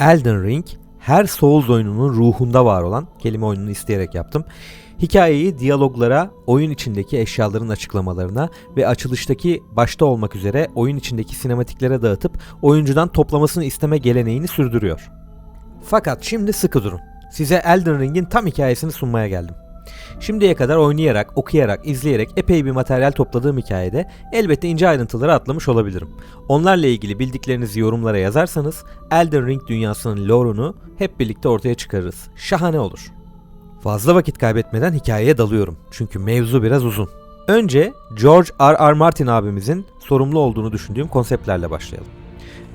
Elden Ring her Souls oyununun ruhunda var olan kelime oyununu isteyerek yaptım. Hikayeyi diyaloglara, oyun içindeki eşyaların açıklamalarına ve açılıştaki başta olmak üzere oyun içindeki sinematiklere dağıtıp oyuncudan toplamasını isteme geleneğini sürdürüyor. Fakat şimdi sıkı durun. Size Elden Ring'in tam hikayesini sunmaya geldim. Şimdiye kadar oynayarak, okuyarak, izleyerek epey bir materyal topladığım hikayede elbette ince ayrıntıları atlamış olabilirim. Onlarla ilgili bildiklerinizi yorumlara yazarsanız Elden Ring dünyasının lore'unu hep birlikte ortaya çıkarırız. Şahane olur. Fazla vakit kaybetmeden hikayeye dalıyorum. Çünkü mevzu biraz uzun. Önce George R. R. Martin abimizin sorumlu olduğunu düşündüğüm konseptlerle başlayalım.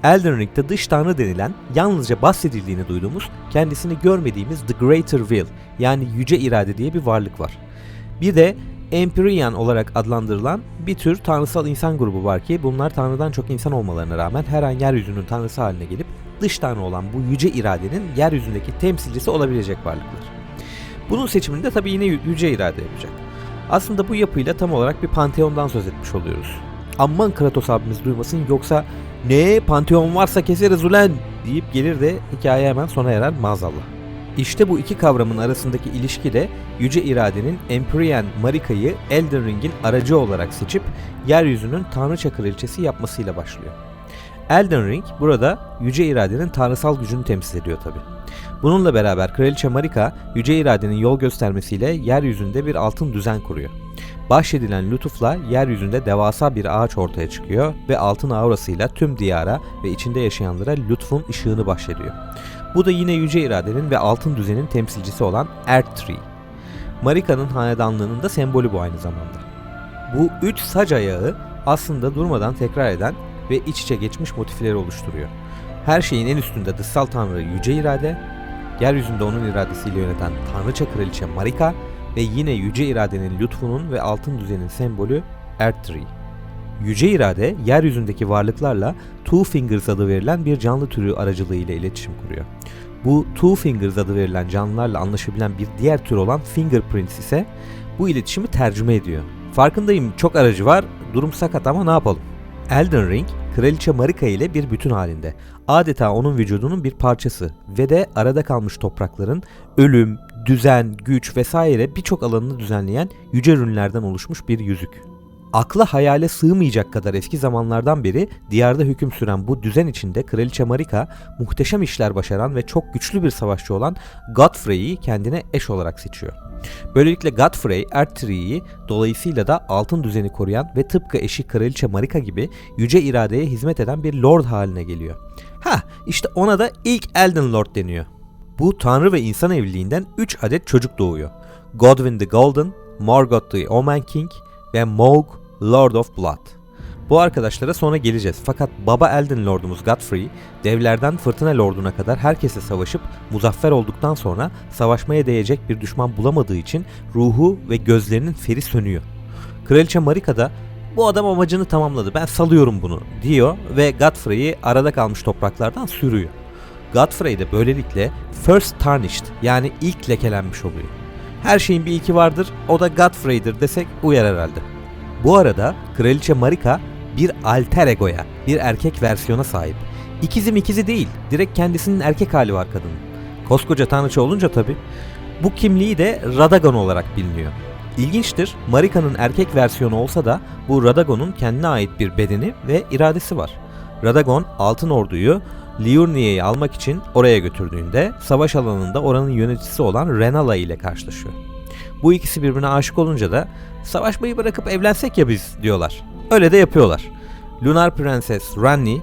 Elden Ring'de dış tanrı denilen yalnızca bahsedildiğini duyduğumuz kendisini görmediğimiz The Greater Will yani yüce irade diye bir varlık var. Bir de Empyrean olarak adlandırılan bir tür tanrısal insan grubu var ki bunlar tanrıdan çok insan olmalarına rağmen her an yeryüzünün tanrısı haline gelip dış tanrı olan bu yüce iradenin yeryüzündeki temsilcisi olabilecek varlıklar. Bunun seçimini de tabii yine yüce irade yapacak. Aslında bu yapıyla tam olarak bir panteondan söz etmiş oluyoruz. Aman Kratos abimiz duymasın yoksa ne panteon varsa keseriz ulen deyip gelir de hikaye hemen sona erer maazallah. İşte bu iki kavramın arasındaki ilişki de Yüce İrade'nin Empyrean Marika'yı Elden Ring'in aracı olarak seçip yeryüzünün Tanrıça Kraliçesi yapmasıyla başlıyor. Elden Ring burada Yüce İrade'nin tanrısal gücünü temsil ediyor tabi. Bununla beraber Kraliçe Marika, Yüce İrade'nin yol göstermesiyle yeryüzünde bir altın düzen kuruyor. Bahşedilen lütufla yeryüzünde devasa bir ağaç ortaya çıkıyor ve altın aurasıyla tüm diyara ve içinde yaşayanlara lütfun ışığını bahşediyor. Bu da yine Yüce İrade'nin ve altın düzenin temsilcisi olan Earth Tree. Marika'nın hanedanlığının da sembolü bu aynı zamanda. Bu üç sac ayağı aslında durmadan tekrar eden ve iç içe geçmiş motifleri oluşturuyor. Her şeyin en üstünde dışsal tanrı Yüce İrade, yeryüzünde onun iradesiyle yöneten Tanrıça Kraliçe Marika ve yine Yüce İrade'nin lütfunun ve altın düzenin sembolü Earth Yüce İrade, yeryüzündeki varlıklarla Two Fingers adı verilen bir canlı türü aracılığıyla iletişim kuruyor. Bu Two Fingers adı verilen canlılarla anlaşabilen bir diğer tür olan Fingerprints ise bu iletişimi tercüme ediyor. Farkındayım çok aracı var, durum sakat ama ne yapalım? Elden Ring, Kraliçe Marika ile bir bütün halinde. Adeta onun vücudunun bir parçası ve de arada kalmış toprakların ölüm, düzen, güç vesaire birçok alanını düzenleyen yüce rünlerden oluşmuş bir yüzük. Akla hayale sığmayacak kadar eski zamanlardan beri diyarda hüküm süren bu düzen içinde Kraliçe Marika muhteşem işler başaran ve çok güçlü bir savaşçı olan Godfrey'i kendine eş olarak seçiyor. Böylelikle Godfrey, Ertri'yi dolayısıyla da altın düzeni koruyan ve tıpkı eşi Kraliçe Marika gibi yüce iradeye hizmet eden bir lord haline geliyor. Ha işte ona da ilk Elden Lord deniyor. Bu tanrı ve insan evliliğinden 3 adet çocuk doğuyor. Godwin the Golden, Morgoth the Omen King ve Moog Lord of Blood. Bu arkadaşlara sonra geleceğiz. Fakat baba Elden Lordumuz Godfrey, devlerden fırtına lorduna kadar herkese savaşıp muzaffer olduktan sonra savaşmaya değecek bir düşman bulamadığı için ruhu ve gözlerinin feri sönüyor. Kraliçe Marika da bu adam amacını tamamladı ben salıyorum bunu diyor ve Godfrey'i arada kalmış topraklardan sürüyor. Godfrey de böylelikle First Tarnished yani ilk lekelenmiş oluyor. Her şeyin bir ilki vardır o da Godfrey'dir desek uyar herhalde. Bu arada Kraliçe Marika bir alter egoya, bir erkek versiyona sahip. İkizi ikizi değil, direkt kendisinin erkek hali var kadının. Koskoca tanrıça olunca tabi. Bu kimliği de Radagon olarak biliniyor. İlginçtir, Marika'nın erkek versiyonu olsa da bu Radagon'un kendine ait bir bedeni ve iradesi var. Radagon Altın Ordu'yu Liurnia'yı almak için oraya götürdüğünde savaş alanında oranın yöneticisi olan Renala ile karşılaşıyor. Bu ikisi birbirine aşık olunca da savaşmayı bırakıp evlensek ya biz diyorlar. Öyle de yapıyorlar. Lunar Prenses Ranni,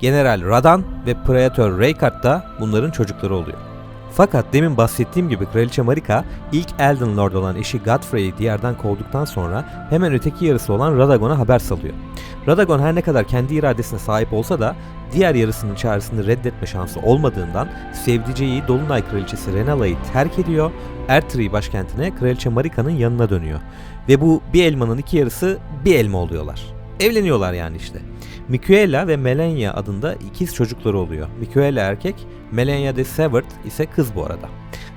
General Radan ve Praetor Raykard da bunların çocukları oluyor. Fakat demin bahsettiğim gibi Kraliçe Marika ilk Elden Lord olan eşi Godfrey'i diyardan kovduktan sonra hemen öteki yarısı olan Radagon'a haber salıyor. Radagon her ne kadar kendi iradesine sahip olsa da diğer yarısının çağrısını reddetme şansı olmadığından sevdiceği Dolunay Kraliçesi Renala'yı terk ediyor, Ertri başkentine Kraliçe Marika'nın yanına dönüyor. Ve bu bir elmanın iki yarısı bir elma oluyorlar. Evleniyorlar yani işte. Michaela ve Melania adında ikiz çocukları oluyor. Michaela erkek, Melania de Severed ise kız bu arada.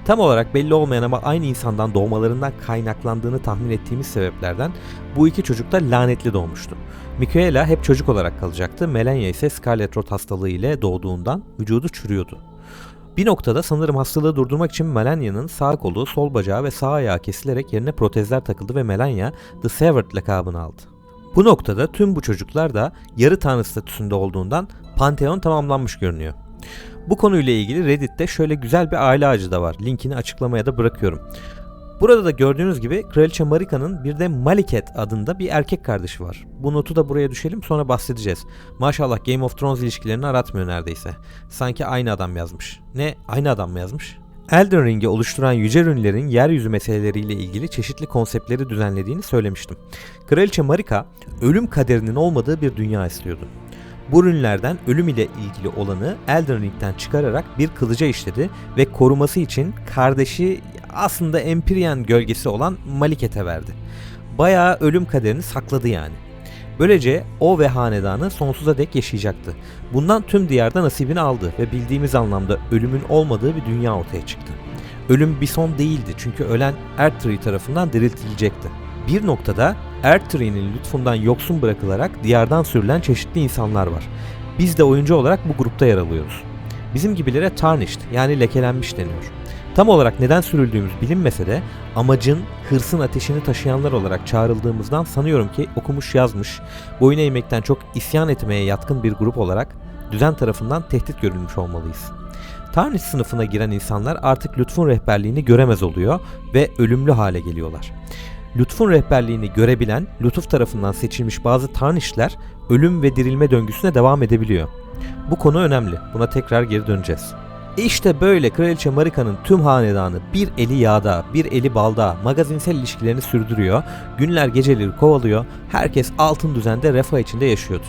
Tam olarak belli olmayan ama aynı insandan doğmalarından kaynaklandığını tahmin ettiğimiz sebeplerden bu iki çocuk da lanetli doğmuştu. Michaela hep çocuk olarak kalacaktı. Melania ise Scarlet Rot hastalığı ile doğduğundan vücudu çürüyordu. Bir noktada sanırım hastalığı durdurmak için Melania'nın sağ kolu, sol bacağı ve sağ ayağı kesilerek yerine protezler takıldı ve Melania The Severed lakabını aldı. Bu noktada tüm bu çocuklar da yarı tanrı statüsünde olduğundan Pantheon tamamlanmış görünüyor. Bu konuyla ilgili Reddit'te şöyle güzel bir aile ağacı da var. Linkini açıklamaya da bırakıyorum. Burada da gördüğünüz gibi Kraliçe Marika'nın bir de Maliket adında bir erkek kardeşi var. Bu notu da buraya düşelim sonra bahsedeceğiz. Maşallah Game of Thrones ilişkilerini aratmıyor neredeyse. Sanki aynı adam yazmış. Ne? Aynı adam mı yazmış? Elden Ring'i oluşturan yüce rünlerin yeryüzü meseleleriyle ilgili çeşitli konseptleri düzenlediğini söylemiştim. Kraliçe Marika, ölüm kaderinin olmadığı bir dünya istiyordu. Bu rünlerden ölüm ile ilgili olanı Elden Ring'den çıkararak bir kılıca işledi ve koruması için kardeşi aslında Empyrean gölgesi olan Maliket'e verdi. Bayağı ölüm kaderini sakladı yani. Böylece o ve hanedanı sonsuza dek yaşayacaktı. Bundan tüm diyarda nasibini aldı ve bildiğimiz anlamda ölümün olmadığı bir dünya ortaya çıktı. Ölüm bir son değildi çünkü ölen Erdtree tarafından diriltilecekti. Bir noktada Erdtree'nin lütfundan yoksun bırakılarak diyardan sürülen çeşitli insanlar var. Biz de oyuncu olarak bu grupta yer alıyoruz. Bizim gibilere tarnished yani lekelenmiş deniyor. Tam olarak neden sürüldüğümüz bilinmese de amacın hırsın ateşini taşıyanlar olarak çağrıldığımızdan sanıyorum ki okumuş yazmış, boyun eğmekten çok isyan etmeye yatkın bir grup olarak düzen tarafından tehdit görülmüş olmalıyız. Tarnish sınıfına giren insanlar artık lütfun rehberliğini göremez oluyor ve ölümlü hale geliyorlar. Lütfun rehberliğini görebilen, lütuf tarafından seçilmiş bazı tarnişler ölüm ve dirilme döngüsüne devam edebiliyor. Bu konu önemli. Buna tekrar geri döneceğiz. İşte böyle Kraliçe Marika'nın tüm hanedanı bir eli yağda, bir eli balda magazinsel ilişkilerini sürdürüyor, günler geceleri kovalıyor, herkes altın düzende refah içinde yaşıyordu.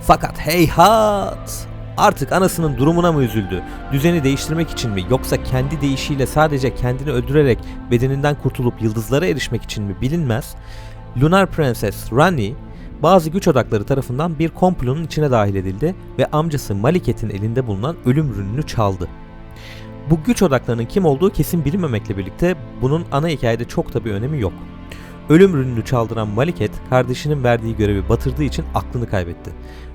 Fakat heyhat! Artık anasının durumuna mı üzüldü? Düzeni değiştirmek için mi yoksa kendi deyişiyle sadece kendini öldürerek bedeninden kurtulup yıldızlara erişmek için mi bilinmez. Lunar Prenses Rani bazı güç odakları tarafından bir komplonun içine dahil edildi ve amcası Maliket'in elinde bulunan ölüm rününü çaldı. Bu güç odaklarının kim olduğu kesin bilinmemekle birlikte bunun ana hikayede çok da bir önemi yok. Ölüm rününü çaldıran Maliket kardeşinin verdiği görevi batırdığı için aklını kaybetti.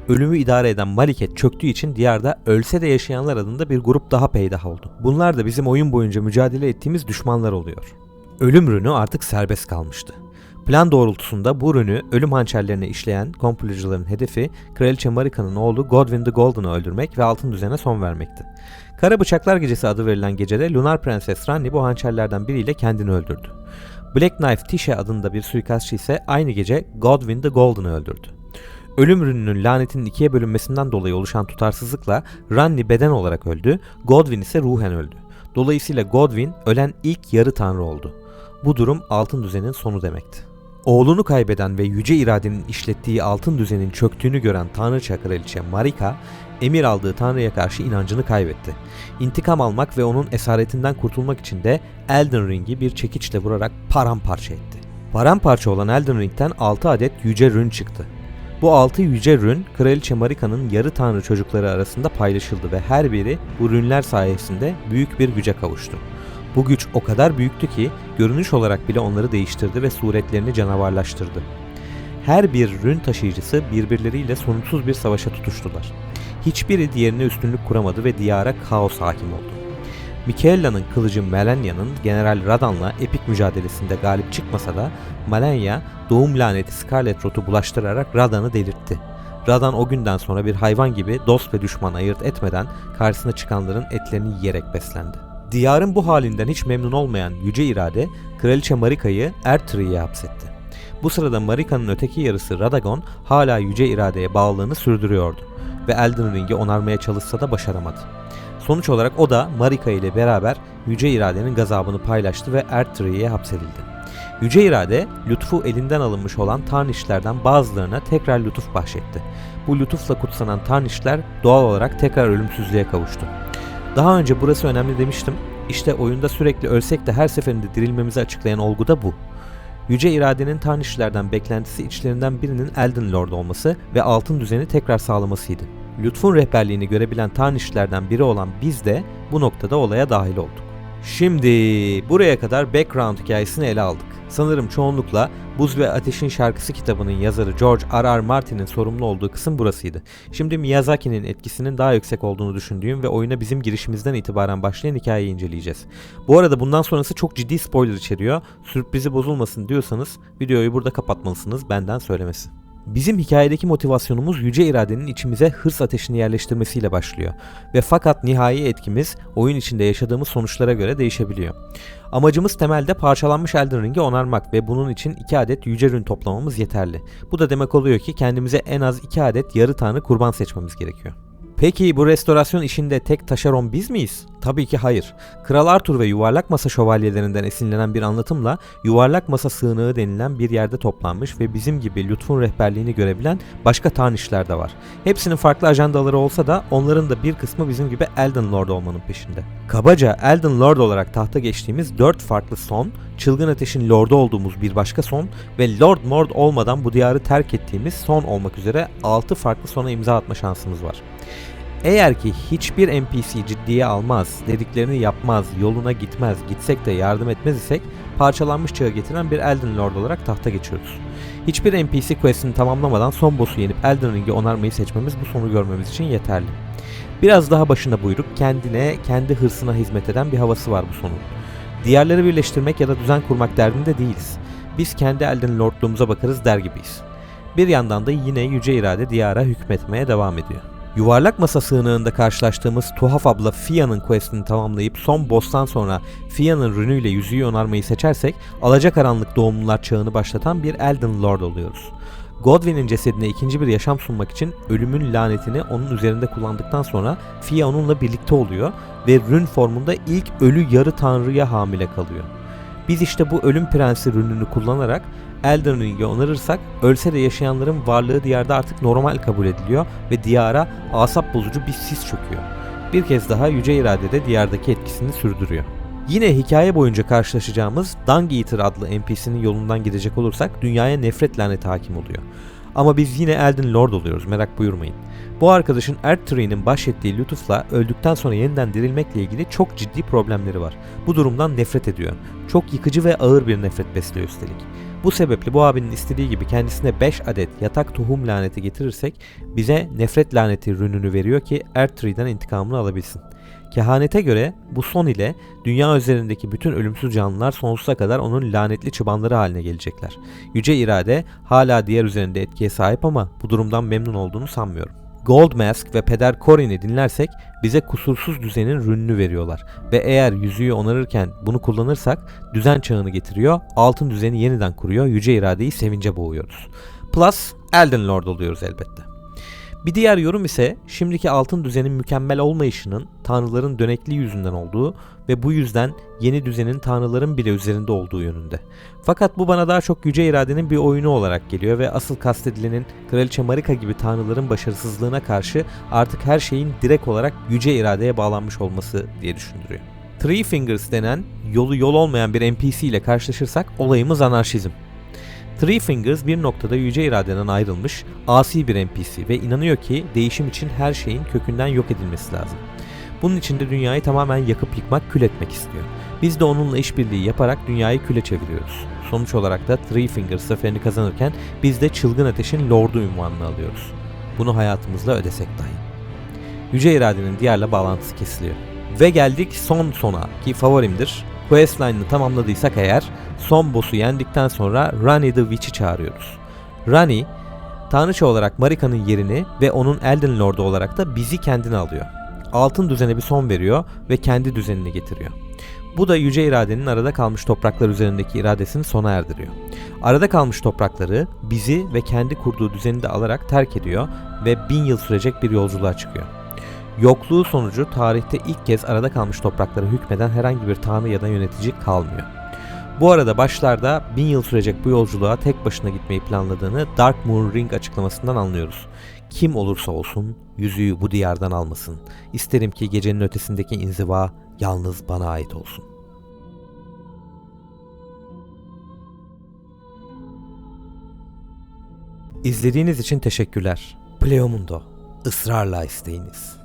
Ölümü idare eden Maliket çöktüğü için diyarda ölse de yaşayanlar adında bir grup daha peydah oldu. Bunlar da bizim oyun boyunca mücadele ettiğimiz düşmanlar oluyor. Ölüm rünü artık serbest kalmıştı. Plan doğrultusunda bu rünü ölüm hançerlerine işleyen komplocuların hedefi Kraliçe Marika'nın oğlu Godwin the Golden'ı öldürmek ve altın düzene son vermekti. Kara Bıçaklar Gecesi adı verilen gecede Lunar Prenses Rani bu hançerlerden biriyle kendini öldürdü. Black Knife Tisha adında bir suikastçı ise aynı gece Godwin the Golden'ı öldürdü. Ölüm rününün lanetinin ikiye bölünmesinden dolayı oluşan tutarsızlıkla Ranni beden olarak öldü, Godwin ise ruhen öldü. Dolayısıyla Godwin ölen ilk yarı tanrı oldu. Bu durum altın düzenin sonu demekti. Oğlunu kaybeden ve yüce iradenin işlettiği altın düzenin çöktüğünü gören tanrıça kraliçe Marika, emir aldığı tanrıya karşı inancını kaybetti. İntikam almak ve onun esaretinden kurtulmak için de Elden Ring'i bir çekiçle vurarak paramparça etti. Paramparça olan Elden Ring'den 6 adet yüce rün çıktı. Bu 6 yüce rün Kraliçe Marika'nın yarı tanrı çocukları arasında paylaşıldı ve her biri bu rünler sayesinde büyük bir güce kavuştu. Bu güç o kadar büyüktü ki görünüş olarak bile onları değiştirdi ve suretlerini canavarlaştırdı. Her bir rün taşıyıcısı birbirleriyle sonuçsuz bir savaşa tutuştular. Hiçbiri diğerine üstünlük kuramadı ve diyara kaos hakim oldu. Mikaela'nın kılıcı Melania'nın General Radan'la epik mücadelesinde galip çıkmasa da Malenia doğum laneti Scarlet Rot'u bulaştırarak Radan'ı delirtti. Radan o günden sonra bir hayvan gibi dost ve düşman ayırt etmeden karşısına çıkanların etlerini yiyerek beslendi. Diyarın bu halinden hiç memnun olmayan Yüce İrade, Kraliçe Marika'yı Erdtree'ye hapsetti. Bu sırada Marika'nın öteki yarısı Radagon hala Yüce İrade'ye bağlılığını sürdürüyordu ve Elden Ring'i onarmaya çalışsa da başaramadı. Sonuç olarak o da Marika ile beraber Yüce İrade'nin gazabını paylaştı ve Erdtree'ye hapsedildi. Yüce İrade, lütfu elinden alınmış olan Tarnişlerden bazılarına tekrar lütuf bahşetti. Bu lütufla kutsanan Tarnişler doğal olarak tekrar ölümsüzlüğe kavuştu. Daha önce burası önemli demiştim. İşte oyunda sürekli ölsek de her seferinde dirilmemizi açıklayan olgu da bu. Yüce iradenin Tarnişlerden beklentisi içlerinden birinin Elden Lord olması ve altın düzeni tekrar sağlamasıydı. Lütfun rehberliğini görebilen Tarnişlerden biri olan biz de bu noktada olaya dahil olduk. Şimdi buraya kadar background hikayesini ele aldık. Sanırım çoğunlukla Buz ve Ateşin Şarkısı kitabının yazarı George R. R. Martin'in sorumlu olduğu kısım burasıydı. Şimdi Miyazaki'nin etkisinin daha yüksek olduğunu düşündüğüm ve oyuna bizim girişimizden itibaren başlayan hikayeyi inceleyeceğiz. Bu arada bundan sonrası çok ciddi spoiler içeriyor. Sürprizi bozulmasın diyorsanız videoyu burada kapatmalısınız benden söylemesi. Bizim hikayedeki motivasyonumuz yüce iradenin içimize hırs ateşini yerleştirmesiyle başlıyor ve fakat nihai etkimiz oyun içinde yaşadığımız sonuçlara göre değişebiliyor. Amacımız temelde parçalanmış Elden Ring'i onarmak ve bunun için 2 adet yüce rün toplamamız yeterli. Bu da demek oluyor ki kendimize en az 2 adet yarı tanrı kurban seçmemiz gerekiyor. Peki bu restorasyon işinde tek taşeron biz miyiz? Tabii ki hayır. Kral Arthur ve yuvarlak masa şövalyelerinden esinlenen bir anlatımla yuvarlak masa sığınağı denilen bir yerde toplanmış ve bizim gibi lütfun rehberliğini görebilen başka tanrışlar da var. Hepsinin farklı ajandaları olsa da onların da bir kısmı bizim gibi Elden Lord olmanın peşinde. Kabaca Elden Lord olarak tahta geçtiğimiz 4 farklı son, Çılgın Ateş'in Lord'u olduğumuz bir başka son ve Lord Mord olmadan bu diyarı terk ettiğimiz son olmak üzere 6 farklı sona imza atma şansımız var. Eğer ki hiçbir NPC ciddiye almaz, dediklerini yapmaz, yoluna gitmez, gitsek de yardım etmez isek parçalanmış çağı getiren bir Elden Lord olarak tahta geçiyoruz. Hiçbir NPC questini tamamlamadan son boss'u yenip Elden Ring'i onarmayı seçmemiz bu sonu görmemiz için yeterli. Biraz daha başına buyruk, kendine, kendi hırsına hizmet eden bir havası var bu sonun. Diğerleri birleştirmek ya da düzen kurmak derdinde değiliz. Biz kendi Elden Lord'luğumuza bakarız der gibiyiz. Bir yandan da yine yüce irade diyara hükmetmeye devam ediyor. Yuvarlak masa sığınağında karşılaştığımız tuhaf abla Fia'nın questini tamamlayıp son boss'tan sonra Fia'nın rünüyle yüzüğü onarmayı seçersek alacakaranlık doğumlular çağını başlatan bir Elden Lord oluyoruz. Godwin'in cesedine ikinci bir yaşam sunmak için ölümün lanetini onun üzerinde kullandıktan sonra Fia onunla birlikte oluyor ve rün formunda ilk ölü yarı tanrıya hamile kalıyor. Biz işte bu ölüm prensi rününü kullanarak Elden Ring'i onarırsak ölse de yaşayanların varlığı diyarda artık normal kabul ediliyor ve diyara asap bozucu bir sis çöküyor. Bir kez daha Yüce İrade de diyardaki etkisini sürdürüyor. Yine hikaye boyunca karşılaşacağımız Dung Eater adlı NPC'nin yolundan gidecek olursak dünyaya nefret laneti hakim oluyor. Ama biz yine Elden Lord oluyoruz merak buyurmayın. Bu arkadaşın Erdtree'nin bahsettiği lütufla öldükten sonra yeniden dirilmekle ilgili çok ciddi problemleri var. Bu durumdan nefret ediyor. Çok yıkıcı ve ağır bir nefret besliyor üstelik. Bu sebeple bu abinin istediği gibi kendisine 5 adet yatak tohum laneti getirirsek bize nefret laneti rününü veriyor ki Erdtree'den intikamını alabilsin. Kehanete göre bu son ile dünya üzerindeki bütün ölümsüz canlılar sonsuza kadar onun lanetli çıbanları haline gelecekler. Yüce irade hala diğer üzerinde etkiye sahip ama bu durumdan memnun olduğunu sanmıyorum. Gold Mask ve Peder Corin'i dinlersek bize kusursuz düzenin rününü veriyorlar ve eğer yüzüğü onarırken bunu kullanırsak düzen çağını getiriyor, altın düzeni yeniden kuruyor, yüce iradeyi sevince boğuyoruz. Plus Elden Lord oluyoruz elbette. Bir diğer yorum ise şimdiki altın düzenin mükemmel olmayışının tanrıların dönekliği yüzünden olduğu ve bu yüzden yeni düzenin tanrıların bile üzerinde olduğu yönünde. Fakat bu bana daha çok yüce iradenin bir oyunu olarak geliyor ve asıl kastedilenin Kraliçe Marika gibi tanrıların başarısızlığına karşı artık her şeyin direkt olarak yüce iradeye bağlanmış olması diye düşündürüyor. Three Fingers denen yolu yol olmayan bir NPC ile karşılaşırsak olayımız anarşizm. Three Fingers bir noktada yüce iradeden ayrılmış, asi bir NPC ve inanıyor ki değişim için her şeyin kökünden yok edilmesi lazım. Bunun için de dünyayı tamamen yakıp yıkmak, kül etmek istiyor. Biz de onunla işbirliği yaparak dünyayı küle çeviriyoruz. Sonuç olarak da Three Fingers zaferini kazanırken biz de Çılgın Ateş'in Lord'u unvanını alıyoruz. Bunu hayatımızla ödesek dahi. Yüce iradenin diğerle bağlantısı kesiliyor. Ve geldik son sona ki favorimdir. Questline'ını tamamladıysak eğer son boss'u yendikten sonra Rani the Witch'i çağırıyoruz. Rani, tanrıça olarak Marika'nın yerini ve onun Elden Lord'u olarak da bizi kendine alıyor. Altın düzene bir son veriyor ve kendi düzenini getiriyor. Bu da yüce iradenin arada kalmış topraklar üzerindeki iradesini sona erdiriyor. Arada kalmış toprakları bizi ve kendi kurduğu düzeni de alarak terk ediyor ve bin yıl sürecek bir yolculuğa çıkıyor. Yokluğu sonucu tarihte ilk kez arada kalmış topraklara hükmeden herhangi bir tanrı ya da yönetici kalmıyor. Bu arada başlarda bin yıl sürecek bu yolculuğa tek başına gitmeyi planladığını Dark Moon Ring açıklamasından anlıyoruz. Kim olursa olsun yüzüğü bu diyardan almasın. İsterim ki gecenin ötesindeki inziva yalnız bana ait olsun. İzlediğiniz için teşekkürler. Pleomundo, ısrarla isteyiniz.